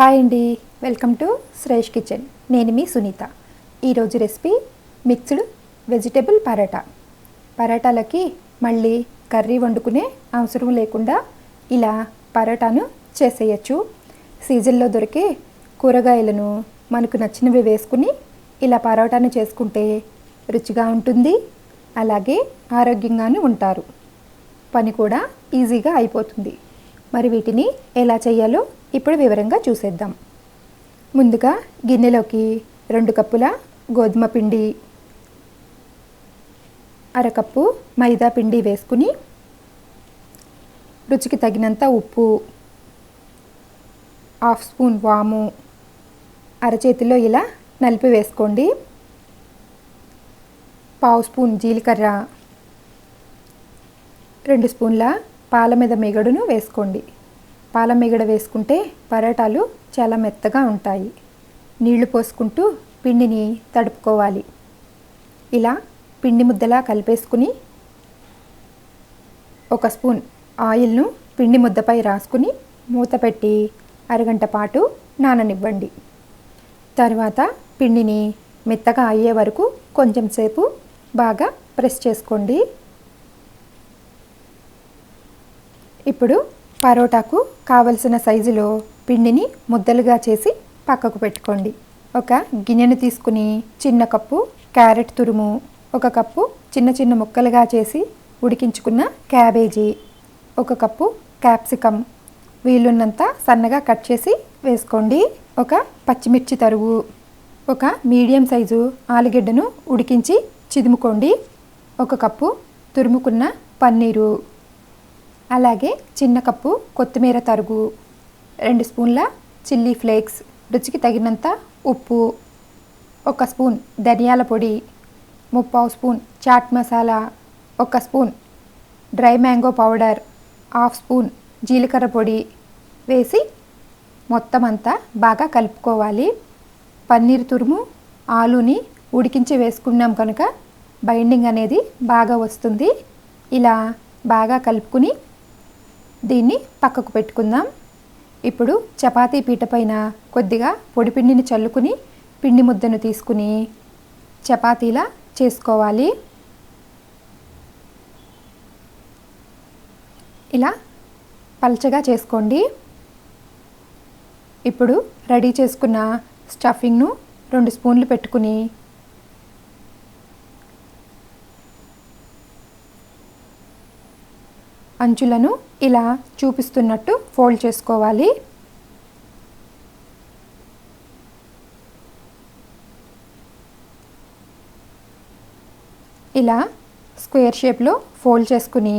Hi అండి. Welcome to Shresh kitchen. నేను మీ సునీత. ఈరోజు రెసిపీ మిక్స్డ్ వెజిటేబుల్ పరాటా. పరాటాలకి మళ్ళీ కర్రీ వండుకునే అవసరం లేకుండా ఇలా పరాటాను చేసేయచ్చు. సీజన్లో దొరికే కూరగాయలను మనకు నచ్చినవి వేసుకుని ఇలా పరోటాను చేసుకుంటే రుచిగా ఉంటుంది అలాగే ఆరోగ్యంగాను ఉంటారు. పని కూడా ఈజీగా అయిపోతుంది. మరి వీటిని ఎలా చేయాలో ఇప్పుడు వివరంగా చూసేద్దాం. ముందుగా గిన్నెలోకి రెండు కప్పుల గోధుమ పిండి అరకప్పు మైదా పిండి వేసుకుని రుచికి తగినంత ఉప్పు హాఫ్ స్పూన్ వాము అరచేతిలో ఇలా నలిపి వేసుకోండి. పావు స్పూన్ జీలకర్ర రెండు స్పూన్ల పాల మీద మిగడును వేసుకోండి. పాల మెగడ వేసుకుంటే పరోటాలు చాలా మెత్తగా ఉంటాయి. నీళ్ళు పోసుకుంటూ పిండిని తడుపుకోవాలి. ఇలా పిండి ముద్దలా కలిపేసుకుని ఒక స్పూన్ ఆయిల్ను పిండి ముద్దపై రాసుకుని మూత పెట్టి అరగంట పాటు నాననివ్వండి. తర్వాత పిండిని మెత్తగా అయ్యే వరకు కొంచెం సేపు బాగా ప్రెస్ చేసుకోండి. ఇప్పుడు పరోటాకు కావలసిన సైజులో పిండిని ముద్దలుగా చేసి పక్కకు పెట్టుకోండి. ఒక గిన్నెను తీసుకుని చిన్న కప్పు క్యారెట్ తురుము ఒక కప్పు చిన్న చిన్న ముక్కలుగా చేసి ఉడికించుకున్న క్యాబేజీ ఒక కప్పు క్యాప్సికమ్ వీలున్నంత సన్నగా కట్ చేసి వేసుకోండి. ఒక పచ్చిమిర్చి తరుగు ఒక మీడియం సైజు ఆలుగడ్డను ఉడికించి చిదుముకోండి. ఒక కప్పు తురుముకున్న పన్నీరు అలాగే చిన్న కప్పు కొత్తిమీర తరుగు రెండు స్పూన్ల చిల్లీ ఫ్లేక్స్ రుచికి తగినంత ఉప్పు ఒక స్పూన్ ధనియాల పొడి ముప్పావు స్పూన్ చాట్ మసాలా ఒక spoon dry mango powder half spoon జీలకర్ర పొడి వేసి మొత్తం అంతా బాగా కలుపుకోవాలి. పన్నీర్ తురుము ఆలుని ఉడికించి వేసుకున్నాం కనుక బైండింగ్ అనేది బాగా వస్తుంది. ఇలా బాగా కలుపుకుని దీన్ని పక్కకు పెట్టుకుందాం. ఇప్పుడు చపాతీ పీట పైన కొద్దిగా పొడి పిండిని చల్లుకుని పిండి ముద్దను తీసుకుని చపాతీలా చేసుకోవాలి. ఇలా పల్చగా చేసుకోండి. ఇప్పుడు రెడీ చేసుకున్న స్టఫింగ్ను రెండు స్పూన్లు పెట్టుకుని అంచులను ఇలా చూపిస్తున్నట్టు ఫోల్డ్ చేసుకోవాలి. ఇలా స్క్వేర్ షేప్లో ఫోల్డ్ చేసుకుని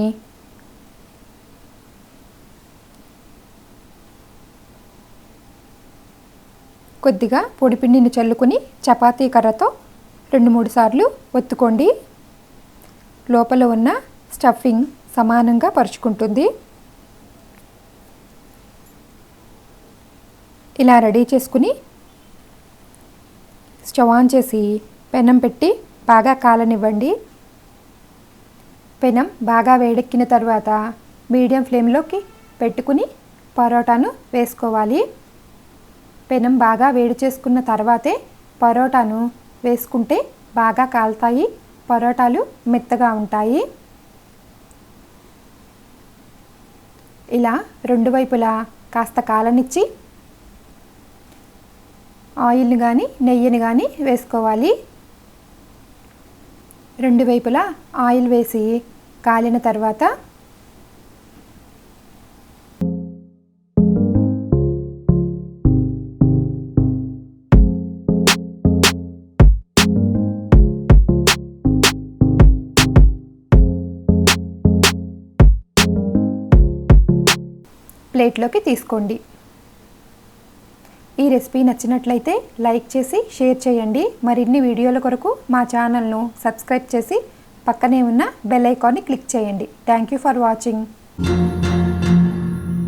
కొద్దిగా పొడిపిండిని చల్లుకుని చపాతీ కర్రతో రెండు మూడు సార్లు ఒత్తుకోండి. లోపల ఉన్న స్టఫింగ్ సమానంగా పరుచుకుంటుంది. ఇలా రెడీ చేసుకుని స్టవ్ ఆన్ చేసి పెనం పెట్టి బాగా కాలనివ్వండి. పెనం బాగా వేడెక్కిన తర్వాత మీడియం ఫ్లేమ్లోకి పెట్టుకుని పరోటాను వేసుకోవాలి. పెనం బాగా వేడి చేసుకున్న తర్వాతే పరోటాను వేసుకుంటే బాగా కాలుతాయి. పరోటాలు మెత్తగా ఉంటాయి. ఇలా రెండు వైపులా కాస్త కాలనిచ్చి ఆయిల్ని కానీ నెయ్యిని కానీ వేసుకోవాలి. రెండు వైపులా ఆయిల్ వేసి కాలిన తర్వాత ప్లేట్లోకి తీసుకోండి. ఈ రెసిపీ నచ్చినట్లయితే లైక్ చేసి షేర్ చేయండి. మరిన్ని వీడియోల కొరకు మా ఛానల్ను సబ్స్క్రైబ్ చేసి పక్కనే ఉన్న బెల్ ఐకాన్ని క్లిక్ చేయండి. Thank you for watching.